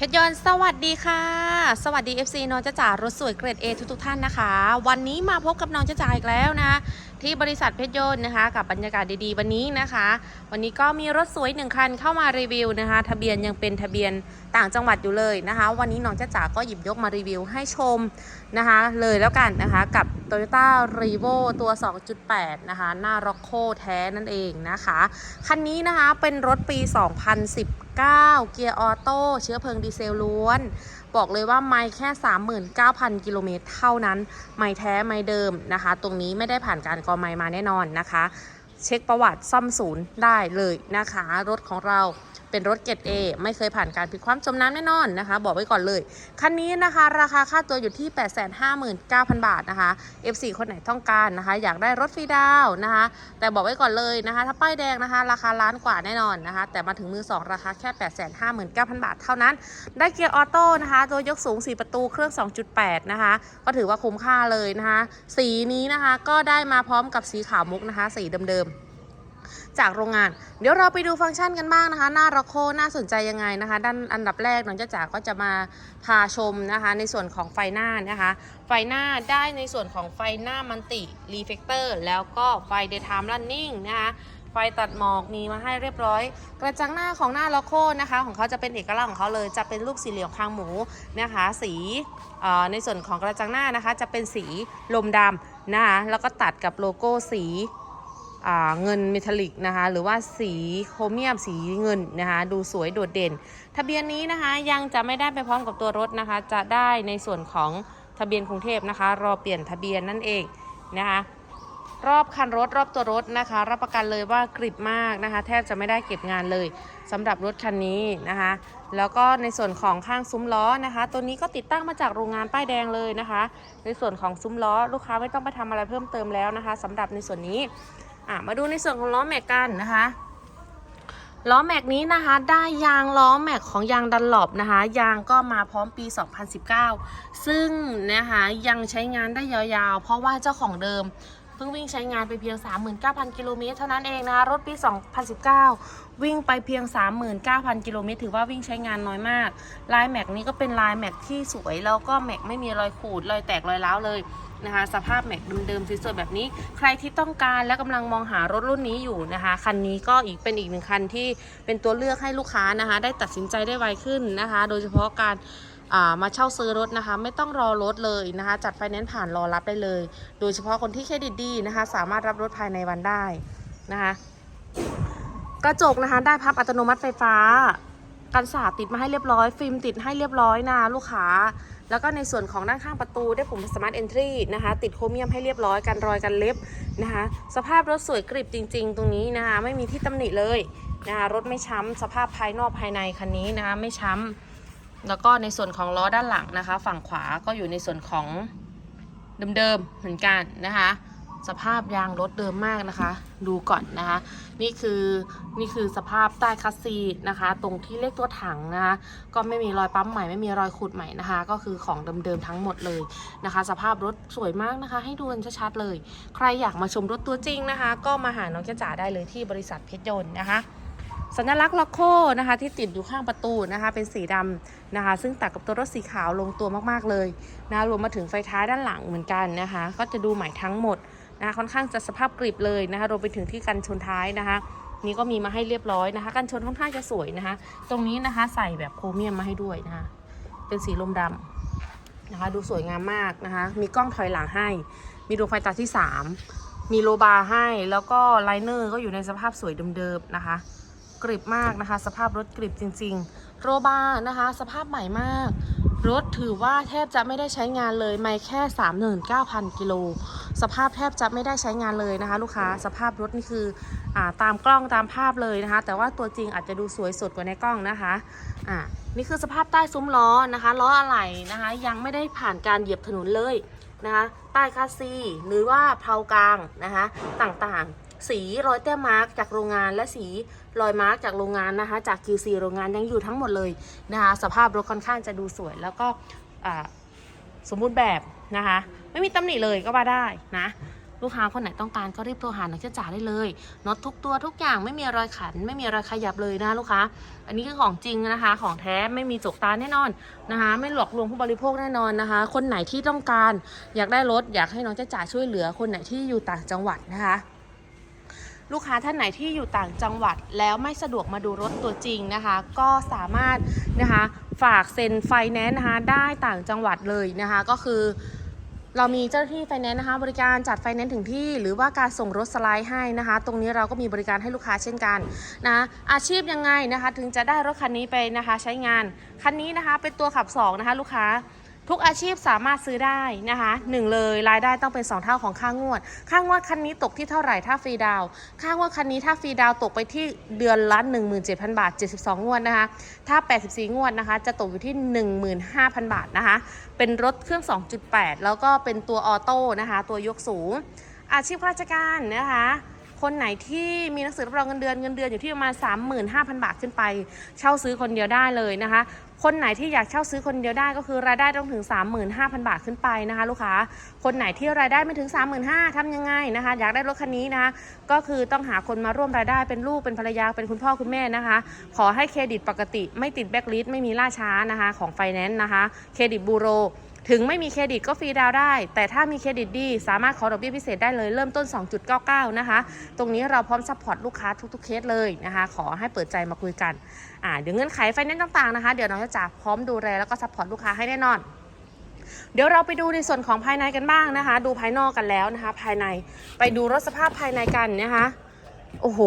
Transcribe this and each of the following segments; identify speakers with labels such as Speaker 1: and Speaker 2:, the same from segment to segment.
Speaker 1: เพชรยนต์สวัสดีค่ะ สวัสดี FC น้องจ้าจ๋ารถสวยเกรด A ทุกทุกๆท่านนะคะ วันนี้มาพบกับน้องจ้าจ๋าอีกแล้วนะ ที่บริษัทเพชรยนต์นะคะ กับบรรยากาศดีๆวันนี้นะคะ วันนี้ก็มีรถสวยหนึ่งคันเข้ามารีวิวนะคะ ทะเบียนยังเป็นทะเบียนต่างจังหวัดอยู่เลยนะคะ วันนี้น้องจ้าจ๋าก็หยิบยกมารีวิวให้ชมนะคะ เลยแล้วกันนะคะกับ Toyota r e v o ตัว 2.8 นะคะ หน้า r o c โ o แท้นั่นเองนะคะ คันนี้นะคะเป็นรถปี 2019 เกียร์ออโต้เชื้อเพลิงดีเซลล้วน บอกเลยว่าไม่แค่ 39,000 กิโลเมตรเท่านั้น ไม่แท้ไม่เดิมนะคะ ตรงนี้ไม่ได้ผ่านการกอไม่มาแน่นอนนะคะ เช็คประวัติซ่อมศูนย์ได้เลยนะคะ รถของเรา เป็นรถเกรด A ไม่เคยผ่านการผิดความจมน้ำแน่นอนนะคะ บอกไว้ก่อนเลย คันนี้นะคะ ราคาค่าตัวอยู่ที่ 859,000 บาทนะคะ F4 คนไหนต้องการนะคะ อยากได้รถฟรีดาวน์นะคะ แต่บอกไว้ก่อนเลยนะคะ ถ้าป้ายแดงนะคะ ราคาล้านกว่าแน่นอนนะคะ แต่มาถึงมือ 2 ราคาแค่ 859,000 บาทเท่านั้น ได้เกียร์ออโต้นะคะตัวยกสูง 4 ประตูเครื่อง 2.8 นะคะ ก็ถือว่าคุ้มค่าเลยนะคะ สีนี้นะคะก็ได้มาพร้อมกับสีขาวมุกนะคะ สีเดิมๆ จากโรงงาน เดี๋ยวเราไปดูฟังก์ชันกันบ้างนะคะ หน้าร็อกโคน่าสนใจยังไงนะคะ ด้านอันดับแรกน้องจ้าจ๋าก็จะมาพาชมนะคะ ในส่วนของไฟหน้านะคะ ไฟหน้าได้ในส่วนของไฟหน้ามันติรีเฟกเตอร์แล้วก็ไฟ daytime running นะคะไฟตัดหมอกมีมาให้เรียบร้อย กระจังหน้าของหน้าล็อกโคนะคะ ของเขาจะเป็นเอกลักษณ์ของเขาเลย จะเป็นลูกสี่เหลี่ยมคางหมูนะคะ สีในส่วนของกระจังหน้านะคะ จะเป็นสีลมดำนะคะแล้วก็ตัดกับโลโก้สี เงินเมทัลลิกนะคะ หรือว่าสีโครเมียมสีเงินนะคะ ดูสวยโดดเด่น ทะเบียนนี้นะคะยังจะไม่ได้ไปพร้อมกับตัวรถนะคะ จะได้ในส่วนของทะเบียนกรุงเทพนะคะ รอเปลี่ยนทะเบียนนั่นเองนะคะรอบคันรถรอบตัวรถนะคะ รับประกันเลยว่ากริบมากนะคะ แทบจะไม่ได้เก็บงานเลยสำหรับรถคันนี้นะคะ แล้วก็ในส่วนของข้างซุ้มล้อนะคะ ตัวนี้ก็ติดตั้งมาจากโรงงานป้ายแดงเลยนะคะ ในส่วนของซุ้มล้อลูกค้าไม่ต้องไปทำอะไรเพิ่มเติมแล้วนะคะสำหรับในส่วนนี้ อะมาดูในส่วนของล้อแม็กกันนะคะล้อแม็กนี้นะคะ ได้ยางล้อแม็กของยางดันหลบนะคะ ยางก็มาพร้อมปี 2019 ซึ่งนะคะยังใช้งานได้ยาวๆ เพราะว่าเจ้าของเดิมเพิ่งวิ่งใช้งานไปเพียง 39,000 กิโลเมตรเท่านั้นเองนะคะ รถปี 2019 วิ่งไปเพียง 39,000 กิโลเมตรถือว่าวิ่งใช้งานน้อยมาก ลายแม็กนี้ก็เป็นลายแม็กที่สวยแล้วก็แม็กไม่มีรอยขูดรอยแตกรอยร้าวเลย นะคะ สภาพแม็กเดิมๆสวยๆแบบนี้ ใครที่ต้องการและกำลังมองหารถรุ่นนี้อยู่นะคะ คันนี้ก็อีกเป็นอีกหนึ่งคันที่เป็นตัวเลือกให้ลูกค้านะคะ ได้ตัดสินใจได้ไวขึ้นนะคะ โดยเฉพาะการมาเช่าซื้อรถนะคะ ไม่ต้องรอรถเลยนะคะ จัดไฟแนนซ์ผ่านรอรับได้เลย โดยเฉพาะคนที่เครดิตดีนะคะ สามารถรับรถภายในวันได้นะคะกระจกนะคะได้พับอัตโนมัติไฟฟ้า กันสาดติดมาให้เรียบร้อย ฟิล์มติดให้เรียบร้อยนะลูกค้า แล้วก็ในส่วนของด้านข้างประตูได้ปุ่ม Smart Entry นะคะ ติดโครเมียมให้เรียบร้อยกันรอยกันเล็บนะคะ สภาพรถสวยกริบจริง ๆ ตรงนี้นะคะ ไม่มีที่ตำหนิเลยนะคะรถไม่ช้ำสภาพภายนอกภายในคันนี้นะคะไม่ช้ำแล้วก็ในส่วนของล้อด้านหลังนะคะ ฝั่งขวาก็อยู่ในส่วนของเดิมๆเหมือนกันนะคะ สภาพยางรถเดิมมากนะคะ ดูก่อนนะคะ นี่คือนี่คือสภาพใต้คัสซีนะคะ ตรงที่เลขตัวถังนะคะก็ไม่มีรอยปั๊มใหม่ไม่มีรอยขูดใหม่นะคะ ก็คือของเดิมๆทั้งหมดเลยนะคะ สภาพรถสวยมากนะคะ ให้ดูกันชัดๆเลย ใครอยากมาชมรถตัวจริงนะคะ ก็มาหาน้องแก้จ๋าได้เลยที่บริษัทเพชรยนต์นะคะสัญลักษณ์ล็อกโคนะคะ ที่ติดอยู่ข้างประตูนะคะ เป็นสีดำนะคะ ซึ่งตัดกับตัวรถสีขาวลงตัวมากๆเลยนะรวมมาถึงไฟท้ายด้านหลังเหมือนกันนะคะ ก็จะดูใหม่ทั้งหมด นะคะค่อนข้างจะสภาพกริบเลยนะคะรวมไปถึงที่กันชนท้ายนะคะ นี่ก็มีมาให้เรียบร้อยนะคะ กันชนค่อนข้างจะสวยนะคะ ตรงนี้นะคะใส่แบบโครเมียมมาให้ด้วยนะคะ เป็นสีลมดำนะคะ ดูสวยงามมากนะคะ มีกล้องถอยหลังให้ มีดวงไฟตาที่ 3 มีโลบาร์ให้ แล้วก็ไลเนอร์ก็อยู่ในสภาพสวยเดิมๆนะคะ กริบมากนะคะ สภาพรถกริบจริง ๆ โรบาร์นะคะ สภาพใหม่มาก รถถือว่าแทบจะไม่ได้ใช้งานเลยไม่แค่ 39,000 กิโล สภาพแทบจะไม่ได้ใช้งานเลยนะคะ ลูกค้าสภาพรถนี่คืออาตามกล้องตามภาพเลยนะคะ แต่ว่าตัวจริงอาจจะดูสวยสดกว่าในกล้องนะคะอ่านี่คือสภาพใต้ซุ้มล้อนะคะล้ออะไหล่นะคะ ยังไม่ได้ผ่านการเหยียบถนนเลยนะคะ ใต้คัสซีหรือว่าเพลากลางนะคะต่างๆ สีรอยแต้มมาร์กจากโรงงาน และสีรอยมาร์กจากโรงงานนะคะ จาก QC โรงงานยังอยู่ทั้งหมดเลยนะคะสภาพรถค่อนข้างจะดูสวย แล้วก็สมบูรณ์แบบนะคะ ไม่มีตำหนิเลยก็ว่าได้นะลูกค้าคนไหนต้องการก็รีบโทรหาหน้องเจ๊จ๋าได้เลยน็อตทุกตัวทุกอย่างไม่มีรอยขัน ไม่มีรอยขยับเลยนะลูกค้า อันนี้คือของจริงนะคะ ของแท้ไม่มีจกตาแน่นอนนะคะ ไม่หลอกลวงผู้บริโภคแน่นอนนะคะ คนไหนที่ต้องการ อยากได้รถอยากให้น้องเจ๊จ๋าช่วยเหลือคนไหนที่อยู่ต่างจังหวัดนะคะ ลูกค้าท่านไหนที่อยู่ต่างจังหวัดแล้วไม่สะดวกมาดูรถตัวจริงนะคะ ก็สามารถนะคะฝากเซ็นไฟแนนซ์นะคะได้ต่างจังหวัดเลยนะคะก็คือเรามีเจ้าหน้าที่ไฟแนนซ์นะคะ บริการจัดไฟแนนซ์ถึงที่หรือว่าการส่งรถสไลด์ให้นะคะ ตรงนี้เราก็มีบริการให้ลูกค้าเช่นกันนะอาชีพยังไงนะคะ ถึงจะได้รถคันนี้ไปนะคะ ใช้งานคันนี้นะคะเป็นตัวขับสองนะคะลูกค้า ทุกอาชีพสามารถซื้อได้นะคะหนึ่งเลยรายได้ต้องเป็น 2 เท่าของค่างวด ค่างวดคันนี้ตกที่เท่าไหร่ถ้าฟรีดาว ค่างวดคันนี้ถ้าฟรีดาวตกไปที่เดือนละ 17,000 บาท 72 งวดนะคะ ถ้า 84 งวดนะคะ จะตกอยู่ที่ 15,000 บาทนะคะ เป็นรถเครื่อง 2.8 แล้วก็เป็นตัวออโต้นะคะ ตัวยกสูง อาชีพข้าราชการนะคะ คนไหนที่มีหนังสือรับรองเงินเดือนเงินเดือนอยู่ที่ประมาณ 35,000 บาทขึ้นไป เช่าซื้อคนเดียวได้เลยนะคะ คนไหนที่อยากเช่าซื้อคนเดียวได้ก็คือรายได้ต้องถึง 35,000 บาทขึ้นไปนะคะ ลูกค้า คนไหนที่รายได้ไม่ถึง 35,000ทำยังไงนะคะ อยากได้รถคันนี้นะคะก็คือต้องหาคนมาร่วมรายได้เป็นลูกเป็นภรรยาเป็นคุณพ่อคุณแม่นะคะ ขอให้เครดิตปกติไม่ติดแบ็กลิสไม่มีล่าช้านะคะของไฟแนนซ์นะคะ เครดิตบูโร ถึงไม่มีเครดิตก็ฟรีดาวได้ แต่ถ้ามีเครดิตดี สามารถขอดอกเบี้ยพิเศษได้เลยเริ่มต้น 2.99 นะคะ ตรงนี้เราพร้อมซัพพอร์ตลูกค้าทุกๆเคสเลยนะคะ ขอให้เปิดใจมาคุยกันอ่าเดี๋ยวเงื่อนไขไฟแนนซ์ต่างๆนะคะ เดี๋ยวน้องจะจ่าพร้อมดูแลแล้วก็ซัพพอร์ตลูกค้าให้แน่นอนเดี๋ยวเราไปดูในส่วนของภายในกันบ้างนะคะ ดูภายนอกกันแล้วนะคะ ภายในไปดูรถสภาพภายในกันนะคะโอ้โห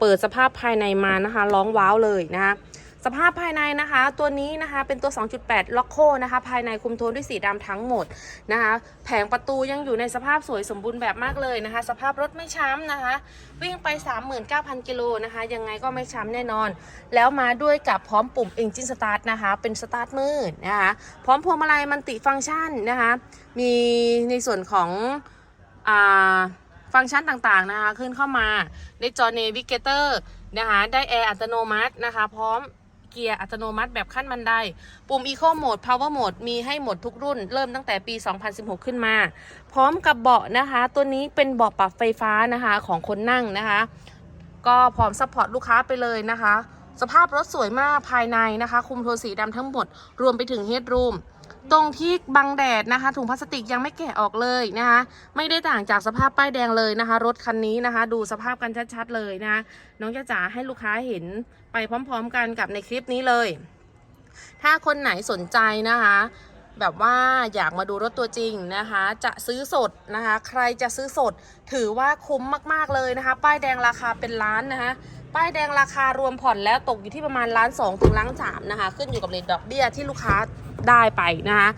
Speaker 1: เปิดสภาพภายในมานะคะ ร้องว้าวเลยนะคะ สภาพภายในนะคะ ตัวนี้นะคะเป็นตัว 2.8 ล็อกโคนะคะ ภายในคุมโทนด้วยสีดำทั้งหมดนะคะ แผงประตูยังอยู่ในสภาพสวยสมบูรณ์แบบมากเลยนะคะ สภาพรถไม่ช้ำนะคะ วิ่งไป 39,000 กิโลนะคะ ยังไงก็ไม่ช้ำแน่นอน แล้วมาด้วยกับพร้อมปุ่ม Engine Start นะคะ เป็นสตาร์ทมืดนะคะ พร้อมพวงมาลัยมันติฟังก์ชันนะคะ มีในส่วนของอ่าฟังก์ชันต่างๆนะคะ ขึ้นเข้ามาในจอ Navigator นะคะ ได้แอร์อัตโนมัตินะคะ พร้อม เกียร์อัตโนมัติแบบขั้นบันได ปุ่ม Eco Mode Power Mode มีให้หมดทุกรุ่น เริ่มตั้งแต่ปี 2016 ขึ้นมา พร้อมกับเบาะนะคะ ตัวนี้เป็นเบาะปรับไฟฟ้านะคะของคนนั่งนะคะ ก็พร้อมซัพพอร์ตลูกค้าไปเลยนะคะ สภาพรถสวยมากภายในนะคะ คุมโทนสีดำทั้งหมด รวมไปถึงเฮดรูม ตรงที่บังแดดนะคะ ถุงพลาสติกยังไม่แกะออกเลยนะคะ ไม่ได้ต่างจากสภาพป้ายแดงเลยนะคะ รถคันนี้นะคะ ดูสภาพกันชัดๆเลยนะะน้องจะจ๋าให้ลูกค้าเห็นไปพร้อม ๆ กันกับในคลิปนี้เลย ถ้าคนไหนสนใจนะคะ แบบว่าอยากมาดูรถตัวจริงนะคะ จะซื้อสดนะคะ ใครจะซื้อสดถือว่าคุ้มมากๆเลยนะคะ ป้ายแดงราคาเป็นล้านนะคะป้ายแดงราคารวมผ่อนแล้วตกอยู่ที่ประมาณล้านสองถึงล้านสามนะคะ ขึ้นอยู่กับเรทดอกเบี้ยที่ลูกค้า ได้ไปนะคะ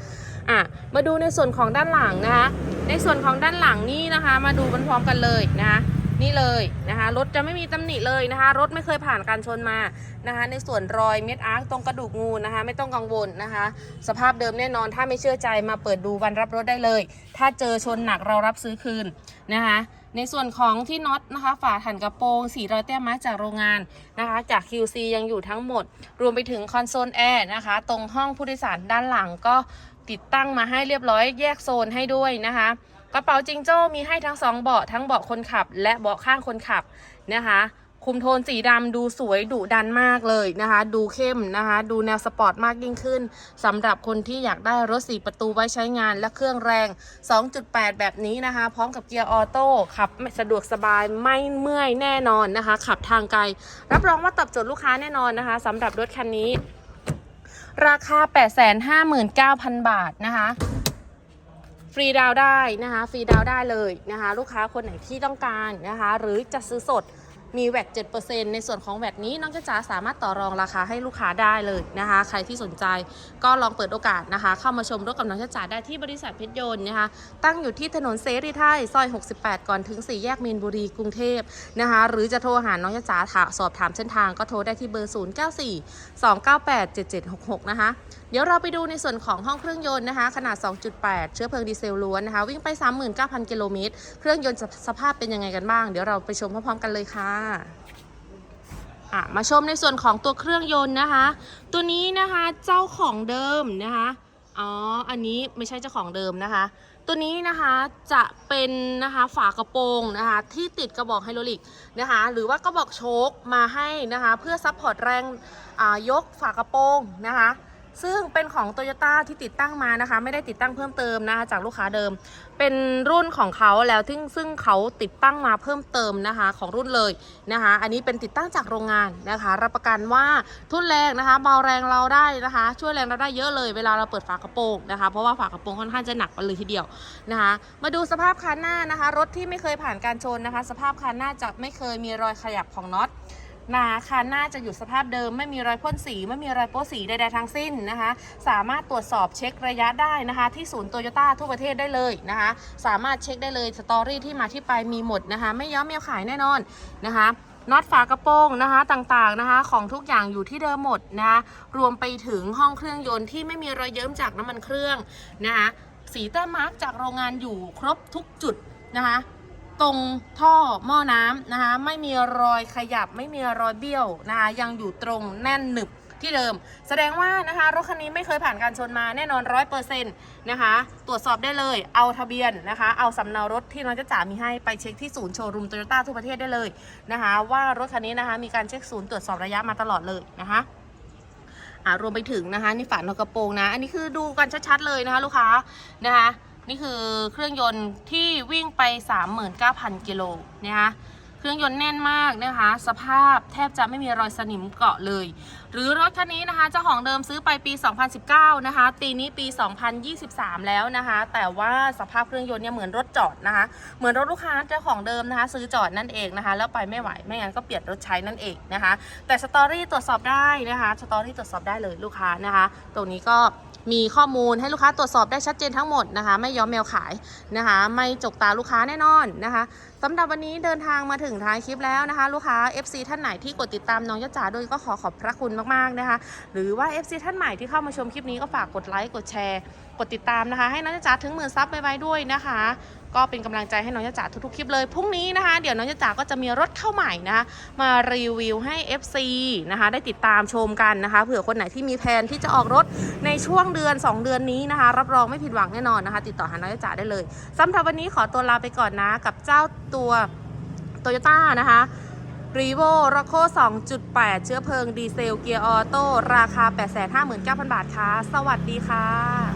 Speaker 1: อะมาดูในส่วนของด้านหลังนะคะ ในส่วนของด้านหลังนี่นะคะ มาดูพร้อมกันเลยนะคะนี่เลยนะคะรถจะไม่มีตำหนิเลยนะคะ รถไม่เคยผ่านการชนมานะคะ ในส่วนรอยเม็ดอาร์คตรงกระดูกงูนะคะ ไม่ต้องกังวลนะคะ สภาพเดิมแน่นอนถ้าไม่เชื่อใจมาเปิดดูวันรับรถได้เลย ถ้าเจอชนหนักเรารับซื้อคืนนะคะ ในส่วนของที่น็อตนะคะ ฝาถันกระโปรงสีรอยแต้มไม้จากโรงงานนะคะ จาก QC ยังอยู่ทั้งหมด รวมไปถึงคอนโซลแอร์นะคะ ตรงห้องผู้โดยสารด้านหลังก็ติดตั้งมาให้เรียบร้อยแยกโซนให้ด้วยนะคะ กระเป๋าจิงโจ้มีให้ทั้งสองเบาะทั้งเบาะคนขับ และเบาะข้างคนขับนะคะ คุมโทนสีดำดูสวยดุดันมากเลยนะคะ ดูเข้มนะคะ ดูแนวสปอร์ตมากยิ่งขึ้นสำหรับคนที่อยากได้รถ4ประตูไว้ใช้งานและเครื่องแรง 2.8 แบบนี้นะคะ พร้อมกับเกียร์ออโต้ขับสะดวกสบายไม่เมื่อยแน่นอนนะคะ ขับทางไกล รับรองว่าตอบโจทย์ลูกค้าแน่นอนนะคะสำหรับรถคันนี้ ราคา 859,000 บาทนะคะฟรีดาวได้นะคะฟรีดาวได้เลยนะคะ ลูกค้าคนไหนที่ต้องการนะคะ หรือจะซื้อสด มีแวด7%ในส่วนของแวดนี้น้องจ้าจ๋าสามารถต่อรองราคาให้ลูกค้าได้เลยนะคะ ใครที่สนใจก็ลองเปิดโอกาสนะคะ เข้ามาชมรถกับน้องจ้าจ๋าได้ที่บริษัทเพชรยนต์นะคะ ตั้งอยู่ที่ถนนเสรีไทยซอย 68 ก่อนถึง 4 แยกมีนบุรีกรุงเทพนะคะ หรือจะโทรหาน้องจ้าจ๋าถาสอบถามเส้นทางก็โทรได้ที่เบอร์ 094 298 7766 นะคะเดี๋ยวเราไปดูในส่วนของห้องเครื่องยนต์นะคะ ขนาด 2.8 เชื้อเพลิงดีเซลล้วนนะคะ วิ่งไป 39,000 กิโลเมตร เครื่องยนต์สภาพเป็นยังไงกันบ้าง เดี๋ยวเราไปชมพร้อมๆกันเลยค่ะอะมาชมในส่วนของตัวเครื่องยนต์นะคะ ตัวนี้นะคะเจ้าของเดิมนะคะอ๋อ อันนี้ไม่ใช่เจ้าของเดิมนะคะ ตัวนี้นะคะจะเป็นนะคะฝากระโปรงนะคะที่ติดกระบอกไฮดรอลิกนะคะ หรือว่ากระบอกโชคมาให้นะคะ เพื่อซัพพอร์ตแรงอ่ายกฝากระโปรงนะคะ ซึ่งเป็นของ t o y ยต้ที่ติดตั้งมานะคะ ไม่ได้ติดตั้งเพิ่มเติมนะคะจากลูกค้าเดิม เป็นรุ่นของเขาแล้วซึ่งซึ่งเขาติดตั้งมาเพิ่มเติมนะคะ ของรุ่นเลยนะคะ อันนี้เป็นติดตั้งจากโรงงานนะคะ รับประกันว่าทุนแรงนะคะเบาแรงเราได้นะคะ ช่วยแรงเราได้เยอะเลยเวลาเราเปิดฝากระโปรงนะคะ เพราะว่าฝากระโปรงค่อนข้างจะหนักไปเลยทีเดียวนะคะ มาดูสภาพคันหน้านะคะ รถที่ไม่เคยผ่านการชนนะคะ สภาพคันหน้าจะไม่เคยมีรอยขยับของน็อต นาคันหน้าจะอยู่สภาพเดิม ไม่มีรอยพ่นสี ไม่มีรอยโป๊สีใดๆทั้งสิ้นนะคะ สามารถตรวจสอบเช็คระยะได้นะคะ ที่ศูนย์โตโยต้าทั่วประเทศได้เลยนะคะ สามารถเช็คได้เลยสตอรี่ที่มาที่ไปมีหมดนะคะ ไม่ย้อมเมียวขายแน่นอนนะคะน็อตฝากระโปรงนะคะต่างๆนะคะ ของทุกอย่างอยู่ที่เดิมหมดนะคะรวมไปถึงห้องเครื่องยนต์ที่ไม่มีรอยเยิ้มจากน้ำมันเครื่องนะคะสีแต้มมาร์กจากโรงงานอยู่ครบทุกจุดนะคะ ตรงท่อหม้อน้ำนะคะ ไม่มีรอยขยับไม่มีรอยเบี้ยวนะคะยังอยู่ตรงแน่นหนึบที่เดิม แสดงว่านะคะรถคันนี้ไม่เคยผ่านการชนมาแน่นอนร้อยเปอร์เซ็นต์นะคะ ตรวจสอบได้เลยเอาทะเบียนนะคะ เอาสำเนารถที่น้องจะจ๋ามีให้ไปเช็คที่ศูนย์โชว์รูมโตโยต้าทั่วประเทศได้เลยนะคะ ว่ารถคันนี้นะคะมีการเช็คศูนย์ตรวจสอบระยะมาตลอดเลยนะคะรวมไปถึงนะคะนี่ฝาหนกระโปรงนะ อันนี้คือดูกันชัดๆเลยนะคะ ลูกค้านะคะ นี่คือเครื่องยนต์ที่วิ่งไป 39,000 กิโลนะคะเครื่องยนต์แน่นมากนะคะ สภาพแทบจะไม่มีรอยสนิมเกาะเลย หรือรถคันนี้นะคะเจ้าของเดิมซื้อไปปี 2019 นะคะปีนี้ปี 2023 แล้วนะคะ แต่ว่าสภาพเครื่องยนต์เนี่ยเหมือนรถจอดนะคะ เหมือนรถลูกค้าเจ้าของเดิมนะคะ ซื้อจอดนั่นเองนะคะ แล้วไปไม่ไหวไม่งั้นก็เปลี่ยนรถใช้นั่นเองนะคะ แต่สตอรี่ตรวจสอบได้นะคะสตอรี่ตรวจสอบได้เลยลูกค้านะคะ ตรงนี้ก็ มีข้อมูลให้ลูกค้าตรวจสอบได้ชัดเจนทั้งหมดนะคะ ไม่ย้อมแมวขายนะคะ ไม่จกตาลูกค้าแน่นอนนะคะสำหรับวันนี้เดินทางมาถึงท้ายคลิปแล้วนะคะ ลูกค้า FC ท่านไหนที่กดติดตามน้องยะจ๋าโดยก็ขอขอบพระคุณมากๆนะคะ หรือว่า FC ท่านใหม่ที่เข้ามาชมคลิปนี้ก็ฝากกดไลค์กดแชร์ กดติดตามนะคะ ให้น้องยะจ๋าถึงหมื่นซับไปไว้ด้วยนะคะ ก็เป็นกำลังใจให้น้องยะจ๋าทุกๆคลิปเลยพรุ่งนี้นะคะ เดี๋ยวน้องยะจ๋าก็จะมีรถเข้าใหม่นะคะมารีวิวให้ FC นะคะได้ติดตามชมกันนะคะเผื่อคนไหนที่มีแผนที่จะออกรถในช่วงเดือน 2 เดือนนี้นะคะ รับรองไม่ผิดหวังแน่นอนนะคะ ติดต่อหาน้องยะจ๋าได้เลยสำหรับวันนี้ขอตัวลาไปก่อนนะกับเจ้าตัวโตโยต้านะคะรีโวร c โค2.8 เชื้อเพลิงดีเซลเกียร์ออโต้ราคา 859,000 บาทค่ะ สวัสดีค่ะ